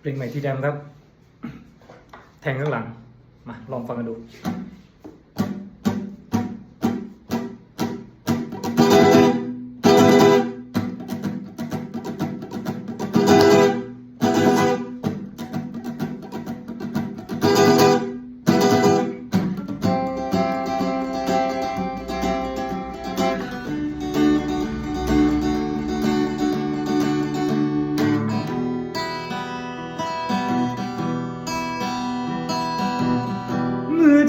เพลงใหม่ที่แดงครับ แทงข้างหลัง มาลองฟังกันดู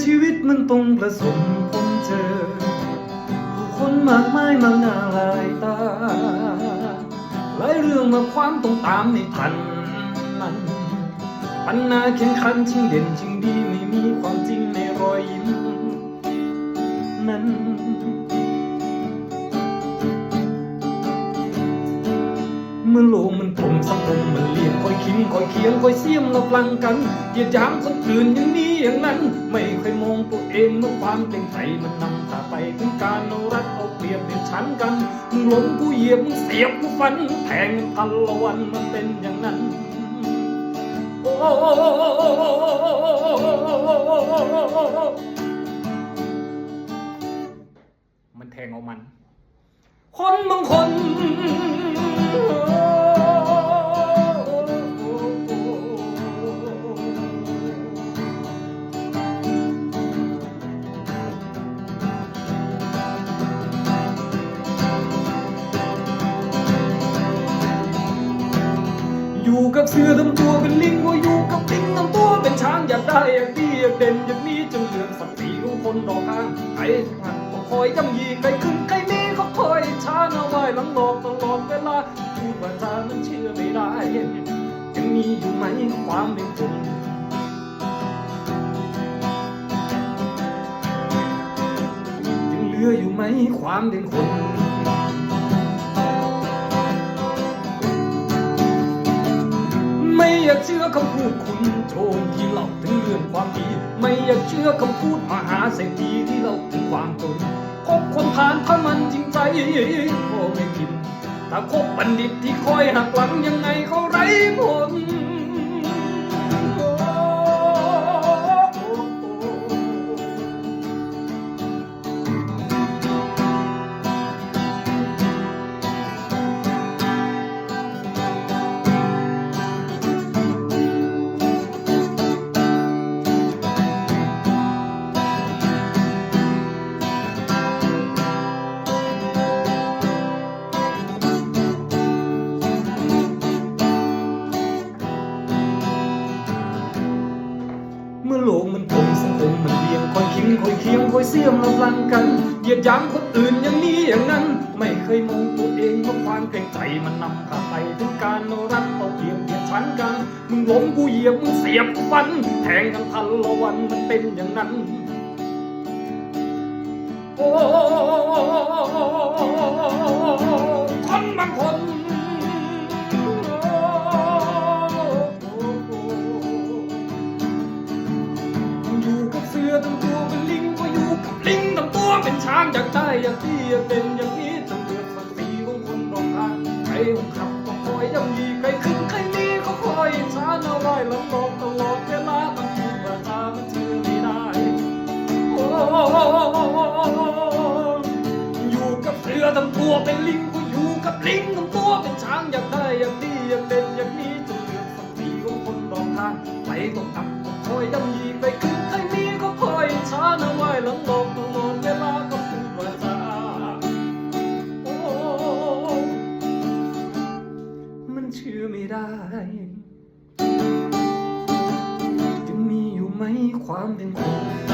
ชีวิตมันต้องประสมพบเจอ ผู้คนมากมายมากหน้าหลายตา หลายเรื่องมาความต้องตามในทันมันปัญหาแข่งขันชิงเด่นชิงดีไม่มีความจริงในรอยยิ้ม เลียงคอยคิงคอยเคียงคอยเสียมเราพลังกันเหยียดยามคนอื่นอย่างนี้อย่างนั้น ไม่เคยมองตัวเองเมื่อความเกรงใจมันนำพาไปถึงการเอารัดเอาเปรียบเดียดฉันกันมึงหลงกูเหยียบมึงเสียบกูฟันแทงพันละวันมันเป็นอย่างนั้นโอ้มันแทงเอามัน คนบางคน อยู่กับเสือทำตัวเป็นลิงก็อยู่กับลิงทำตัวเป็นช้างอยากได้อยากดีอยากเด่นอยากมีจนเหลืองสักสีของคนดอกข้างใครขันก็คอยย่ำยีใครขึ้นใครมีก็คอยช้าเอาไว้หลังหลอกตลอดเวลาพูดว่าจามันเชื่อไม่ได้ยังมีอยู่ไหมความเป็นคนยังเหลืออยู่ไหมความเป็นคน อยากเชื่อคำพูดคุณโจรที่เล่าถึงเรื่องความดี ไม่อยากเชื่อคำพูดมหาเศรษฐีที่เล่าถึงความจนคบคนผ่านถ้ามันจริงใจก็ไม่ผิดถ้าคบบัณฑิตที่คอยหักหลังยังไงเขาไร้ ยเคียงคอยเสียมเราพลังกันเหยียดยามคนอื่นอย่างนี้อย่างนั้น ไม่เคยมองตัวเองว่าความเกรงใจมันนำพาไปถึงการรัดเอาเปรียบเบียดฉันกัน มึงล้มกูเหยียบมึงเสียบฟัน แทงกันพันละวันมันเป็นอย่างนั้น โอ้คนบางคนอยู่กับเสือตั้งตัวเป็นลิง กับลิงตั้งตัวเป็นช้างอยากได้อยากดีอยากเป็นอย่างนี้จนเลือดสักสีของคนรอบข้างใครของขับก็คอยย่ำยีใครขึ้นใครมีก็คอยช้าเอาไว้ลังหลอกตลอดเวลามันพูดว่าตามันเชื่อไม่ได้โอ้อยู่กับเสือทำตัวเป็นลิงก็อยู่กับลิงทำตัวเป็นช้างอยากได้อยากดี ได้ จะมีอยู่ไหมความเป็นคน